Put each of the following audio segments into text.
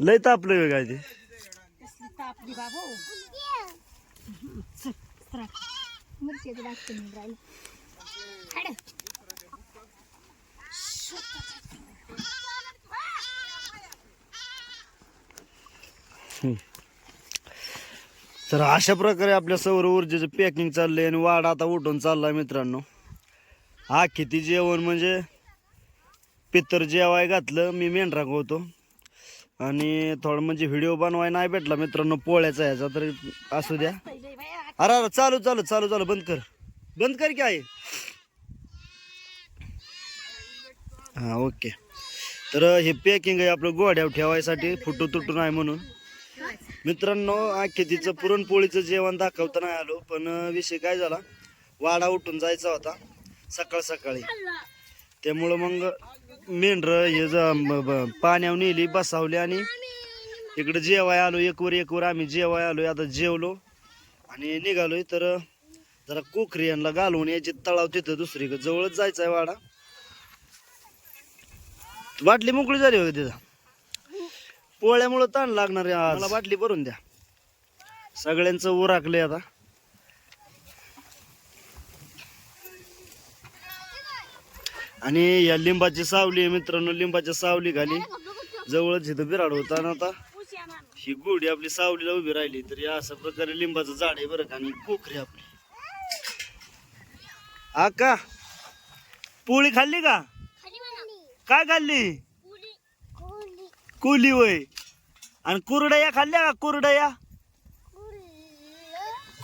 लय तापलं काय ते. कसली तापली बाबू. मिरची लागते मी राहिलं. खाड तर अशा प्रकारे आपल्या सौर ऊर्जेचं पॅकिंग चाललंय आणि वाढ आता उठून चाललाय मित्रांनो. हा किती जेवण म्हणजे पितर जेवाय घातलं मी मेंढराक होतो. आणि थोडं म्हणजे व्हिडिओ बनवाय नाही भेटला मित्रांनो पोळ्याचा याचा तर असू द्या. अरे अरे चालू चालू चालू चालू बंद कर. बंद कर की आहे हा ओके. तर हे पॅकिंग आहे आपलं गोड्यावर ठेवायसाठी फुटू तुटू नाही म्हणून. मित्रांनो आखेतीचं पुरणपोळीचं जेवण दाखवता नाही आलो पण विषय काय झाला? वाडा उठून जायचा होता सकाळ सकाळी त्यामुळं मग मेंढर हे ज- पाण्यावर नेली बसावली आणि इकडे जेवाय आलो एकवर एकवर आम्ही जेवाय आलोय आता जेवलो आणि निघालोय. तर जरा कोकरी यांना घालून याची तळाव तिथं दुसरीकडे. जवळच जायचं आहे वाडा. बाटली मोकळी झाली होती तिथं? पोळ्यामुळं ताण लागणार आहे. मला बाटली भरून द्या. सगळ्यांचं उराकले आता. आणि या लिंबाची सावली आहे मित्रांनो लिंबाच्या सावली खाली. जवळच इथं बिराड होता ना आता. ही गोडी आपली सावलीला उभी राहिली तर या अशा प्रकारे लिंबाचं झाड आहे बरं का आणि कोकरी आपली. आका पोळी खाल्ली का? काय खाल्ली? कोली वय आणि कुरडया खाल्ल्या का कुरडया?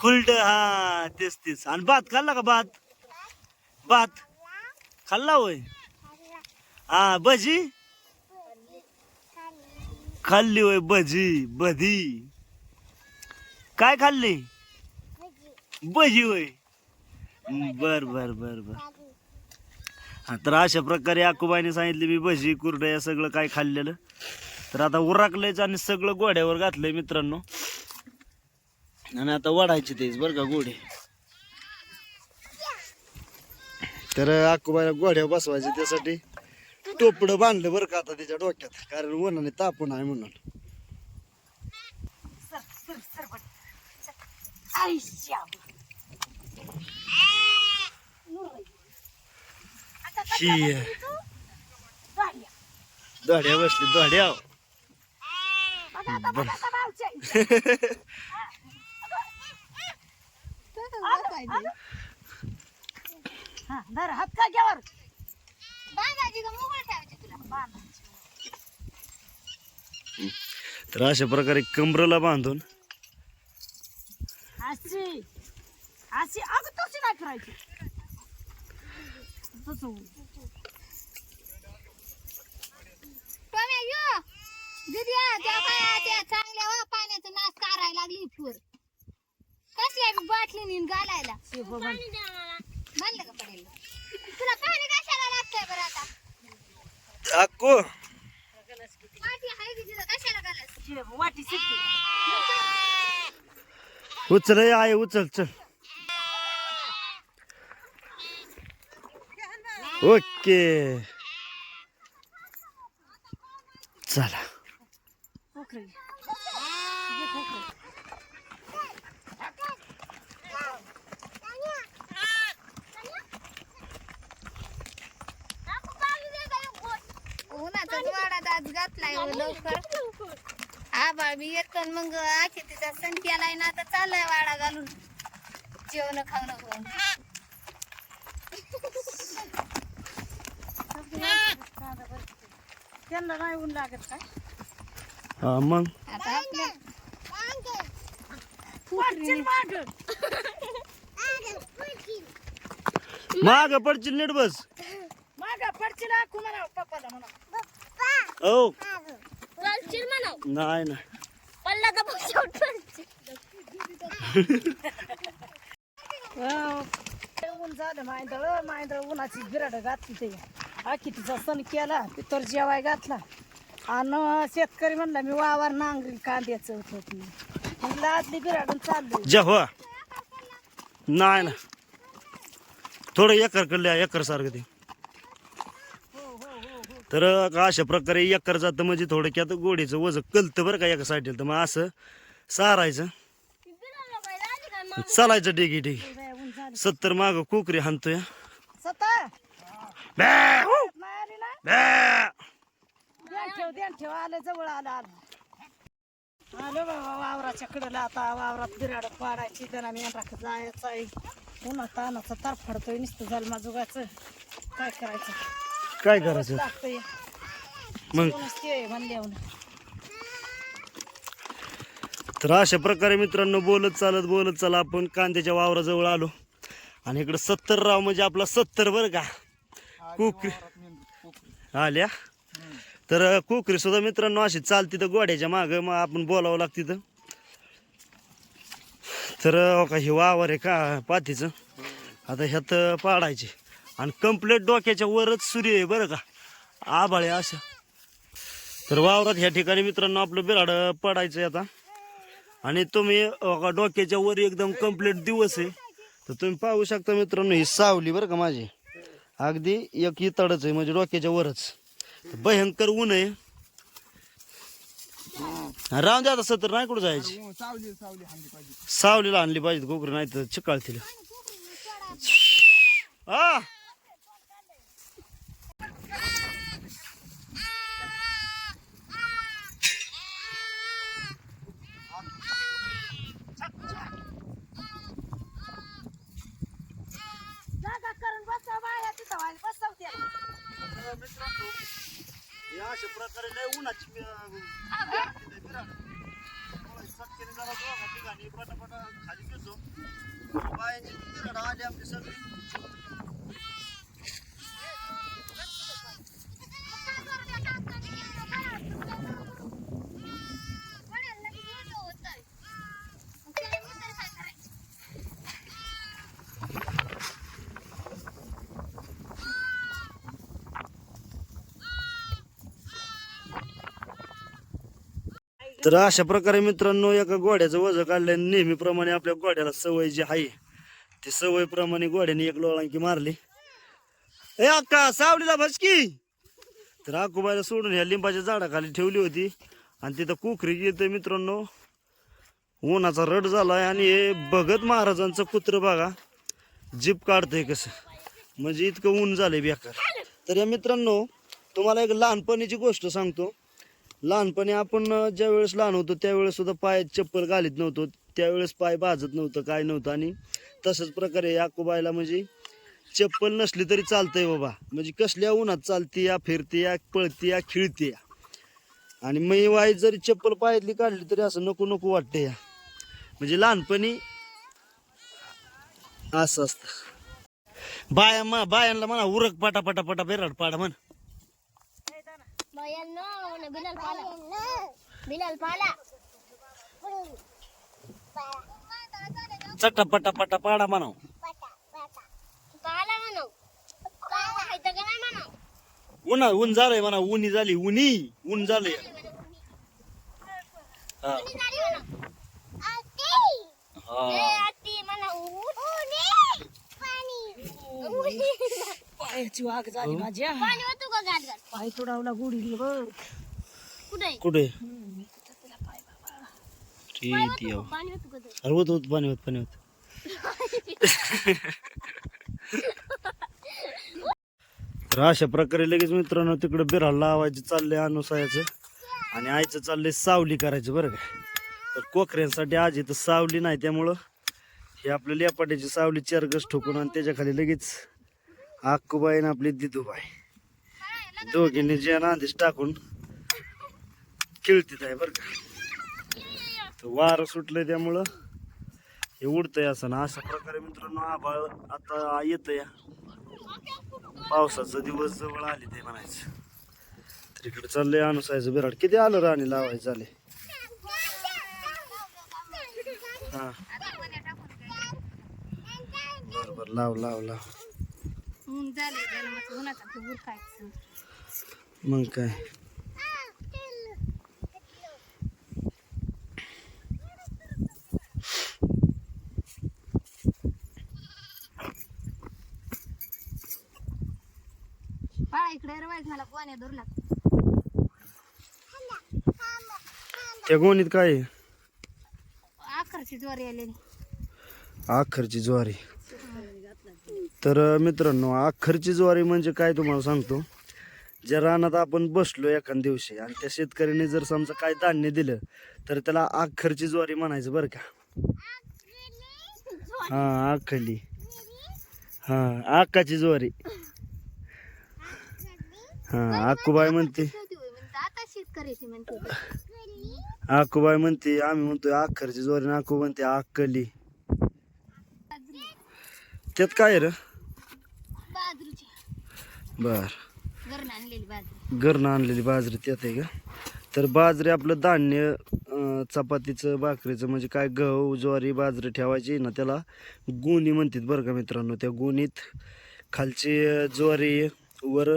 कुलड हा तेच तेच. आणि भात खाल्ला का भात? भात. खाल्ला होय? हा भजी? खाल्ली होय भजी बधी काय खाल्ली? भजी होय. बर बर बर बर. हा तर अशा प्रकारे आकुबाईने सांगितले मी भजी कुरडया सगळं काय खाल्लेलं. तर आता उराकलंयच आणि सगळं गोड्यावर घातलंय मित्रांनो. आणि आता वाढायचे तेच बरं का गोडे. तर आकुबाईला गोड्या बसवायचे त्यासाठी टोपडं बांधलं बरं का आता त्याच्या डोक्यात कारण उन्हाने तापून आहे म्हणून. दोड्या बसली दोड्या हा धर हात का घ्यावर बांधायची का? मोकळं ठेवायची तुला? तर अशा प्रकारे कमरला बांधून अशी अशी अगं तशी नाही करायची. तसं. टोम्या यो! दिद्या त्या काय त्या चांगल्या वा पाण्याचा नाश करायला लागली फुर कसल्या बी बाटली घालायला. म्हणलं का? तुला पाणी कशाला लागतंय बरं आता? अक्को. पाठी आहे की तिथं? कशाला घालायचं वाटी शिकते उचल आहे उचल चल. ओके. चला घे खोकरी उन्हाचा वाडा आज घातलाय हो लवकर. हा मी येतो मग आखे तिचा सण केलाय ना आता चाललाय वाडा घालून. जेवण खावणं करून त्यांना नाही ऊन लागत काय हा मग? आता आपल्या पडशील मागं. माग पडशील नीट बस. मागं पडशील आखू म्हणा पप्पाला म्हणा ओ म्हणा नाही नाही. पडला शेवट ऊन झालं मायंदळ मायंदळ उन्हाची बिराड घातली ते. हा कितीचा सण केला पितर जेवाय घातला. आणि शेतकरी म्हणला मी वावर नांगरी कांद्याचं. होत मग लादली बिराडून चालली जेव्हा? नाही ना थोडं एकर कडल्या एकर सारखं ते. तर अशा प्रकारे एकर जातं म्हणजे थोडक्यात गोडीचं वजन कलतं बरं का एका साईडला तर मग असं सारायचं. चालायचं डेगी डेगी सत्तर माग कोकरी हाणतोय. हु, वावराच्या कडेला आता. वावरात बिराड पाडायची त्यांना मेंढराक जायचं आहे. उन्हा तानाचा तार फडतोय नुसतं झालं माझुगाचं काय करायचं? काय करायचं? मग? तर अशा प्रकारे मित्रांनो बोलत चालत बोलत चला आपण कांद्याच्या वावराजवळ आलो. आणि इकडे सत्तर राव म्हणजे आपला सत्तर बरं का? कोकरी. आल्या? तर कोकरी सुद्धा मित्रांनो अशी चालती तर गोड्याच्या मागं मग आपण बोलावं लागते तर. तर हो का हे वावर आहे का पातीचं आता ह्यात पाडायचे. आणि कम्प्लेट डोक्याच्या वरच सूर्य आहे बरं का. आभाळे असं. तर वावरात ह्या ठिकाणी मित्रांनो आपलं बिराड पडायचं आहे आता. आणि तुम्ही डोक्याच्या वर एकदम कंप्लीट दिवस आहे. तर तुम्ही पाहू शकता मित्रांनो ही सावली बरं का माझी. अगदी एक इतडच आहे म्हणजे डोक्याच्या वरच. भयंकर ऊन आहे. राहून द्या आता तर नाही कुठं जायची? सावलीला आणली पाहिजे कोकरी नाही तर चिकाळतील हा बाया तिथं वाली या अशा प्रकारे लय उन्हाची सटकेने ठिकाणी पटापटा खाली घेतो. बायांची आली आपली सगळी. तर अशा प्रकारे मित्रांनो एका घोड्याचं वजन काढलं नेहमीप्रमाणे आपल्या घोड्याला सवय जी आहे ती सवयीप्रमाणे घोड्याने एक लोळांकी मारली. ए अक्का सावलीला भसकी तर आकुबाईला सोडून ह्या लिंबाच्या झाडाखाली ठेवली होती. आणि तिथं कुखरी गेलं मित्रांनो. उन्हाचा रड झालाय आणि हे भगत महाराजांचं कुत्र बघा जीप काढतंय कसं. म्हणजे इतकं ऊन झालंय बेकार. तर या मित्रांनो तुम्हाला एक लहानपणीची गोष्ट सांगतो. लहानपणी आपण ज्या वेळेस लहान होतो त्यावेळेस सुद्धा पायात चप्पल घालीत नव्हतो. त्यावेळेस पाय भाजत नव्हतं काय नव्हतं. आणि तसंच प्रकारे याकोबायला म्हणजे चप्पल नसली तरी चालतंय बाबा. म्हणजे कसल्या उन्हात चालते या फिरते या पळते या खिळते या. आणि मी वाई जरी चप्पल पायातली काढली तरी असं नको नको वाटतं या. म्हणजे लहानपणी असं असतं. बाया मा बायांना म्हणा उरक पाटा पाटा पाटा बेराड पाडा म्हण. बिलाल पाला बिलाल पाला चट्टा पटा पटा पाडा म्हणाव. पाला म्हणू खायचं का नाही म्हणू उन्हा ऊन झालंय म्हणा उन्ही झाली उन्ही ऊन झालंय. हा. झाली म्हणू. हा. आती म्हणा पाणी. पायाची वाघ झाली माझ्या. पाणी होतो का गाड गाड पाय तुडावला गुढी बघ. कुठे अरे होत होत पाणी होत पाणी होत. तर अशा प्रकारे लगेच मित्रांनो तिकडे बिराला लावायचं चाललंय अनुसायाचं आणि आईचं चाललंय सावली करायचं बरं का. तर कोकऱ्यांसाठी आज इथं सावली नाही त्यामुळं हे आपल्या लेपाट्याची सावली चरगस ठोकून आणि त्याच्याखाली लगेच आक्कूबाई आणि आपली दिदूबाई. दोघींनी जे नांदीस टाकून खेळतीत आहे बरं का. तर वारं सुटलंय त्यामुळं हे उडतंय असं. ना अशा प्रकारे मित्रांनो आभाळ आता येतं या पावसाचा दिवस जवळ आले ते म्हणायचं. तर इकडे चाललंय अनुसायचं बिराड. किती आलं राणी लावायचं चाले हा. बर बर लाव लाव लाव. झाले मग काय? इकडे रवायच मला त्या गोणीत काय आहे? आखरची ज्वारी आलेली आखरची ज्वारी. तर अं, मित्रांनो आखरची ज्वारी म्हणजे काय तुम्हाला सांगतो? ज्या रानात आपण बसलो एखाद दिवशी आणि त्या शेतकऱ्याने जर समजा काय धान्य दिलं तर त्याला आखरची ज्वारी म्हणायचं बरं का? हा आखली. हा आकाची ज्वारी. हा आकुबाई म्हणते. म्हणते, आता शेतकऱ्याची म्हणते आकुबाई म्हणते आम्ही म्हणतोय आखरची ज्वारी आणि आकू म्हणते अक्कली त्यात काय आहे र? बाजरीची बर. घरून आणलेली बाजरी घरनं आणलेली बाजरी त्यात आहे का? तर बाजरी आपलं धान्य अं, चपातीचं भाकरीचं म्हणजे काय गहू ज्वारी बाजरी ठेवायची ना त्याला गुणी म्हणतात बरं का मित्रांनो त्या गुणीत खालची अं, ज्वारी वर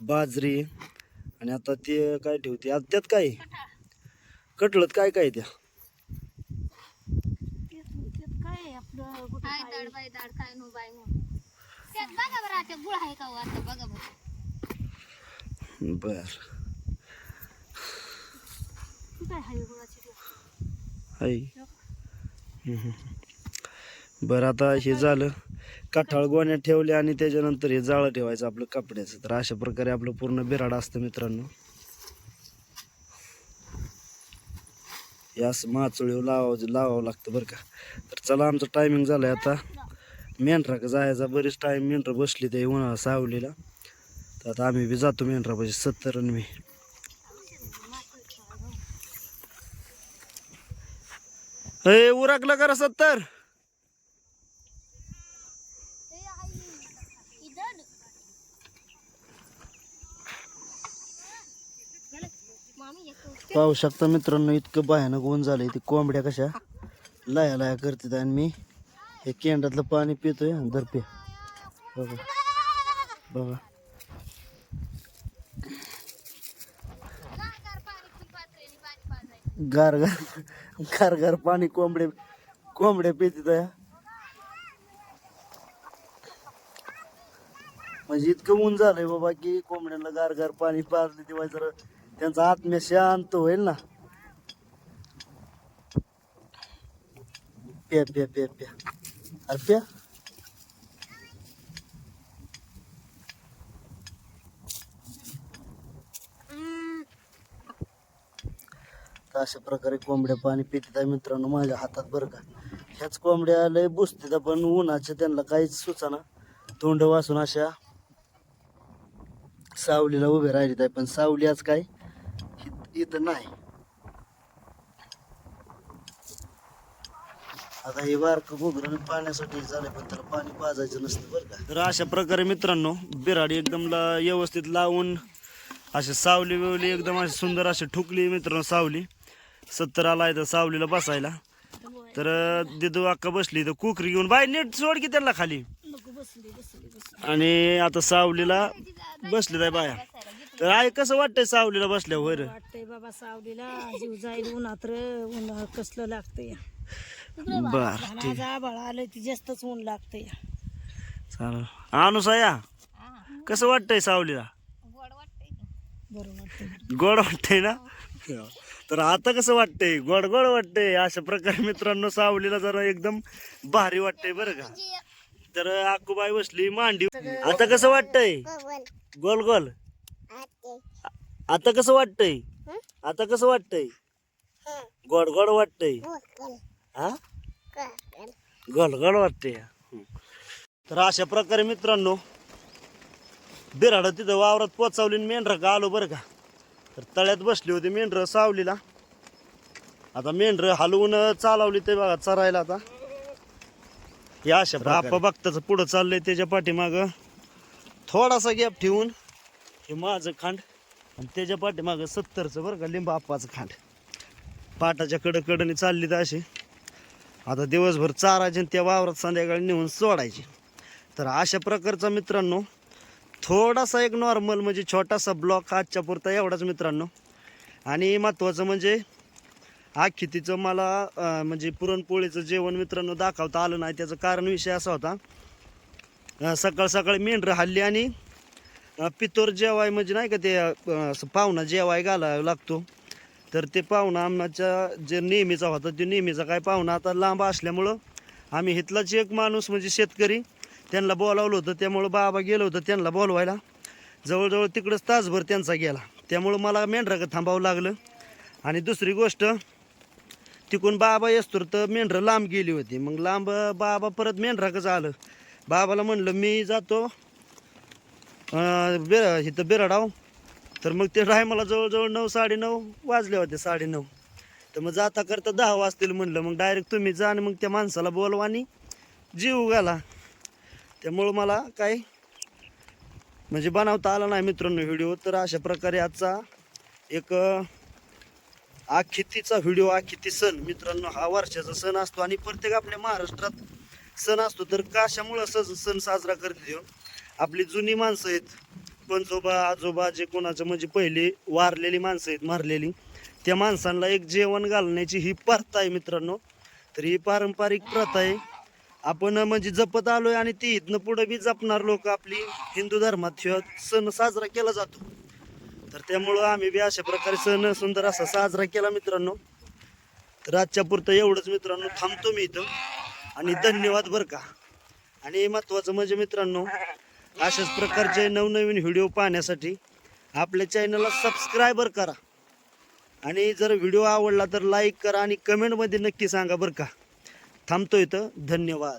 बाजरी आणि आता ते काय ठेवते? आता त्यात काय? कटलत काय काय त्या? काय आहे आपलं? कुठं काय दाड बाय दाड काय नो बाय नो. त्यात बघा बरं आता गुळ आहे का हो? आता बघा बरं. बर. कुठं आहे गुळाची ती? आहे बरं आता हे झालं. काठाळ गोण्या ठेवले आणि त्याच्यानंतर हे जाळं ठेवायचं आपलं कपड्याचं तर अशा प्रकारे आपलं पूर्ण बिराड असतं मित्रांनो. या असं माचोळीवर लावावं लावावं लागतं बरं का. तर चला आमचं टायमिंग झालंय आता. मेंढरा जायचा बरीच टाईम मेंढरा बसली ते उन्हाळा सावलीला. तर आता आम्ही बी जातो मेंढरापाशी पाहिजे सत्तर आणि मी. हे उरकलं करा सत्तर मामी येतो पाहू शकता मित्रांनो इतकं भयानक ऊन झालंय. ते कोंबड्या कशा लाया लाया करतात आणि मी हे केंडातलं पाणी पितोय आणि बघा. बघा. गार गार गार गार पाणी कोंबडे कोंबड्या पितात. म्हणजे इतकं ऊन झालंय बाबा की कोंबड्यांना गार गार पाणी पाजले तेव्हा जरा त्यांचा आत्म्या शांत होईल ना. प्या प्या प्या प्या. अरे प्या. तर अशा प्रकारे कोंबड्या पाणी पितात आहे मित्रांनो माझ्या हातात बरं का. ह्याच कोंबड्या लय बुसतात पण उन्हाच्या त्यांना काहीच सुचाना. तोंड वासून अशा सावलीला उभे राहिलेत आहे पण सावली आज काय? इथं नाही. आता हे बारक घुगरण पाण्यासाठी झालंय पण त्याला पाणी पाजायचं नसतं बरं का. तर अशा प्रकारे मित्रांनो बिराडी एकदम ला- व्यवस्थित लावून असे सावली बिवली एकदम अशी सुंदर अशी ठुकली मित्रांनो सावली. सत्तर आलाय तर सावलीला बसायला. तर दिदू अक्का बसली तर कुकरी घेऊन बाय नीट सोड की त्यांना खाली. आणि आता सावलीला बसले आहे बाया. तर आहे कसं वाटतंय सावलीला बसल्यावर? वाटतंय बाबा सावलीला. जीव जाईल उन्हात र. ऊन कसलं लागतंय. बर आलं ती जास्तच ऊन लागतंय. चालेल. आणू साया कसं वाटतंय सावलीला? गोड वाटतंय की. बरं वाटतंय. गोड वाटतंय ना? तर आता कसं वाटतंय? गोड गोड वाटतंय. अशा प्रकारे मित्रांनो सावलीला जरा एकदम भारी वाटतंय बरं का. तर आकुबाई बसली मांडी. आता कसं वाटतंय? गोल गोल. आता कसं वाटतंय? आता कसं वाटतंय? गोड गोड वाटतंय? हा गोड. गोड वाटतंय. हं. तर अशा प्रकारे मित्रांनो बिराड तिथं वावरात पोचावली आणि मेंढरं का आलो बरं का? तर तळ्यात बसली होती मेंढरं सावलीला. आता मेंढरं हलवून चालवली ते बघा चरायला आता. हे अशा आपा बघताच पुढं चाललंय त्याच्या पाठीमाग. थोडासा गॅप ठेवून हे माझं खांड आणि त्याच्या पाठीमाग सत्तरचं बरं का लिंबाप्पाचं खांड. पाटाच्या कडं चालली तर अशी. आता दिवसभर चारायची आणि त्या वावरात संध्याकाळी नेऊन सोडायची. तर अशा प्रकारचा मित्रांनो थोडासा एक नॉर्मल म्हणजे छोटासा ब्लॉक आजच्या पुरता एवढाच मित्रांनो. आणि महत्त्वाचं म्हणजे आखी तिचं मला म्हणजे पुरणपोळीचं जेवण मित्रांनो दाखवता आलं नाही. त्याचं कारण विषय असा होता सकाळ सकाळी मेंढरं हल्ली आणि पितोर जेवाय म्हणजे नाही का ते असं पाहुणा जेवाय घालावा लागतो. तर ते पाहुणा आमच्या जे नेहमीचा होता ते नेहमीचा काय पाहुणा आता लांब असल्यामुळं आम्ही इथलाच एक माणूस म्हणजे शेतकरी त्यांना बोलावलं होतं त्यामुळं बाबा गेलो होतं त्यांना बोलवायला. जवळजवळ तिकडंच तासभर त्यांचा गेला. त्यामुळं मला मेंढराकडे थांबावं लागलं. आणि दुसरी गोष्ट तिकून बाबा येस्तोर तर मेंढरं लांब गेली होती. मग लांब बाबा परत मेंढराकच आलं बाबाला म्हणलं मी जातो बे इथं बेराडाव. तर मग ते राय मला जवळजवळ नऊ साडेनऊ वाजले होते साडेनऊ तर मग जाता करता दहा वाजतील म्हणलं. मग डायरेक्ट तुम्ही जा आणि मग त्या माणसाला बोलवा आणि जीव घाला. त्यामुळं मला काय म्हणजे बनवता आला नाही मित्रांनो व्हिडिओ. तर अशा प्रकारे आजचा एक आखितीचा व्हिडिओ आखिती सण. मित्रांनो हा वर्षाचा सण असतो आणि प्रत्येक आपल्या महाराष्ट्रात सण असतो. तर कशामुळं सण साजरा करते ह्यो? आपली जुनी माणसं आहेत. पंजोबा आजोबा जे कोणाचं म्हणजे पहिले वारलेली माणसं आहेत मारलेली. त्या माणसांना एक जेवण घालण्याची ही प्रथा आहे मित्रांनो. तर ही पारंपरिक प्रथा आहे. आपण म्हणजे जपत आलोय आणि ती इथनं पुढे बी जपणार लोक आपली हिंदू धर्मात सण साजरा केला जातो. तर त्यामुळं आम्ही बी अशा प्रकारे सण सुंदर असा साजरा केला मित्रांनो. तर आजच्या पुरतं एवढंच मित्रांनो. थांबतो मी इथं. आणि धन्यवाद बरं का. आणि महत्त्वाचं म्हणजे मित्रांनो अशाच प्रकारचे नवनवीन व्हिडिओ पाहण्यासाठी आपल्या चॅनलला सबस्क्रायबर करा. आणि जर व्हिडिओ आवडला तर लाईक करा आणि कमेंटमध्ये नक्की सांगा बरं का. थांबतो इथं. धन्यवाद.